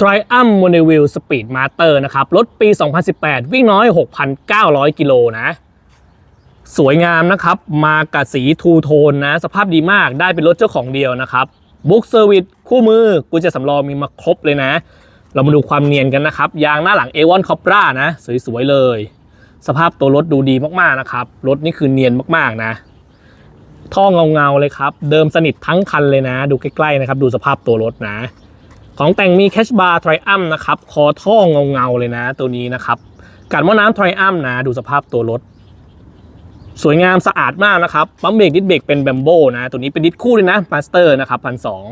Triumph m o n e w h e e l Speed Master นะครับ รถปี 2018 วิ่งน้อย 6,900 กิโลนะ สวยงามนะครับ มากับสีทูโทนนะ สภาพดีมากได้เป็นรถเจ้าของเดียวนะครับบุ๊กเซอร์วิสคู่มือกูจะสำรองมีมาครบเลยนะ เรามาดูความเนียนกันนะครับ ยางหน้าหลัง A1 Copra นะ สวยๆเลย สภาพตัวรถดูดีมากๆนะครับ รถนี่คือเนียนมากๆนะ ท่อเงาๆเลยครับ เดิมสนิททั้งคันเลยนะ ดูใกล้ๆนะครับ ดูสภาพตัวรถนะ ของแต่งมีแคชบาร์ทริอัมนะครับ คอท่อเงาๆเลยนะ ตัวนี้นะครับกัดหม้อน้ำทริอัมนะ ดูสภาพตัวรถ สวยงามสะอาดมากนะครับ ปั๊มเบรกดิสเบรกเป็นแบมโบนะ ตัวนี้เป็นดิสคู่เลยนะมาสเตอร์นะครับพันสอง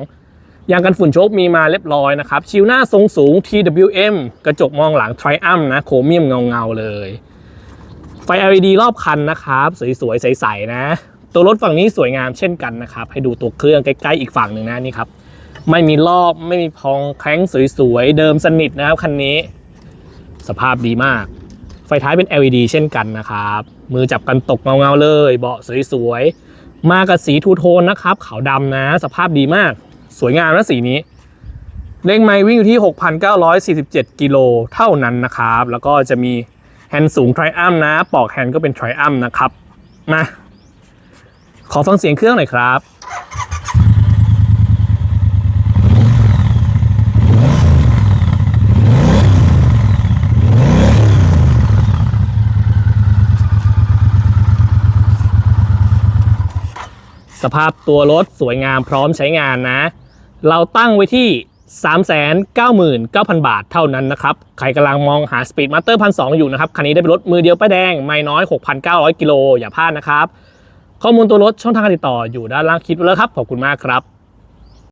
ยางกันฝุ่นโชคมีมาเรียบร้อยนะครับ ชิวหน้าทรงสูง TWM กระจกมองหลังทริอัมนะ โครเมียมเงาๆเลย ไฟ LED รอบคันนะครับ สวยๆใสๆนะ ตัวรถฝั่งนี้สวยงามเช่นกันนะครับ ให้ดูตัวเครื่องใกล้ๆอีกฝั่งหนึ่งนะนี่ครับ ไม่มีลอกไม่มีพองแข้งสวยๆ เดิมสนิทนะครับคันนี้ สภาพดีมาก ไฟท้ายเป็น LED เช่นกันนะครับ มือจับกันตกเงาๆเลย เบาะสวยๆ มากับสีทูโทนนะครับ ขาวดำนะ สภาพดีมาก สวยงามนะสีนี้เลขไมล์วิ่งอยู่ที่ 6,947 กิโลเท่านั้นนะครับ แล้วก็จะมีแฮนด์สูงไทรอัมนะ ปอกแฮนด์ก็เป็นไทรอัมนะครับ มา ขอฟังเสียงเครื่องหน่อยครับ สภาพตัวรถสวยงามพร้อมใช้งานนะ เราตั้งไว้ที่ 399,000 บาทเท่านั้นนะครับ ใครกำลังมองหา Speed Master 1 2 0 0อยู่นะครับ คันนี้ได้เป็นรถมือเดียวป้ายแดง ไม่น้อย 6,900 กิโลอย่าพลาดนะครับ ข้อมูลตัวรถช่องทางการติดต่ออยู่ด้านล่างคลิปไว้แล้วครับ ขอบคุณมากครับ